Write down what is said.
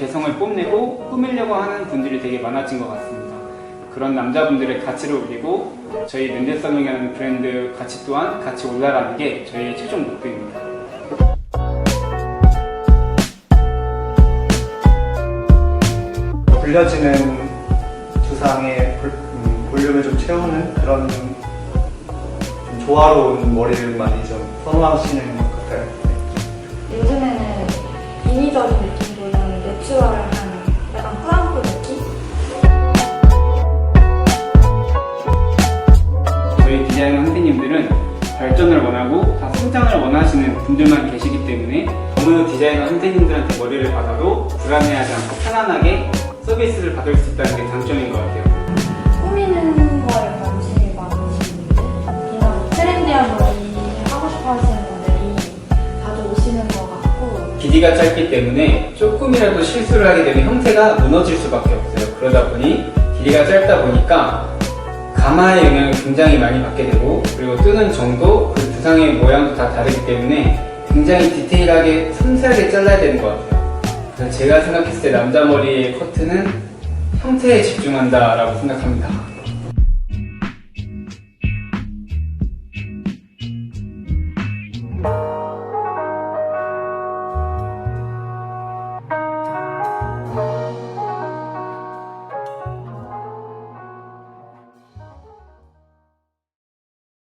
개성을 뽐내고 꾸미려고 하는 분들이 되게 많아진 것 같습니다. 그런 남자분들의 가치를 올리고 저희 렌데썸이라는 브랜드 가치 또한 같이 올라가는 게 저희의 최종 목표입니다. 불려지는 두상의 볼, 음, 볼륨을 좀 채우는 그런 좀 조화로운 머리를 많이 좀 선호하시는 것 같아요. 요즘에는 인위적인 선생님들은 발전을 원하고 다 성장을 원하시는 분들만 계시기 때문에 어느 디자이너 선생님들한테 머리를 받아도 불안해하지 않고 편안하게 서비스를 받을 수 있다는 게 장점인 것 같아요. 꾸미는 거에 관심이 많으신 분들 그냥 트렌디한 머리 하고 싶어 하시는 분들이 자주 오시는 것 같고 길이가 짧기 때문에 조금이라도 실수를 하게 되면 형태가 무너질 수밖에 없어요. 그러다 보니 길이가 짧다 보니까 가마의 영향을 굉장히 많이 받게 되고 그리고 뜨는 정도, 그 두상의 모양도 다 다르기 때문에 굉장히 디테일하게 섬세하게 잘라야 되는 것 같아요. 그래서 제가 생각했을 때 남자 머리의 커트는 형태에 집중한다라고 생각합니다.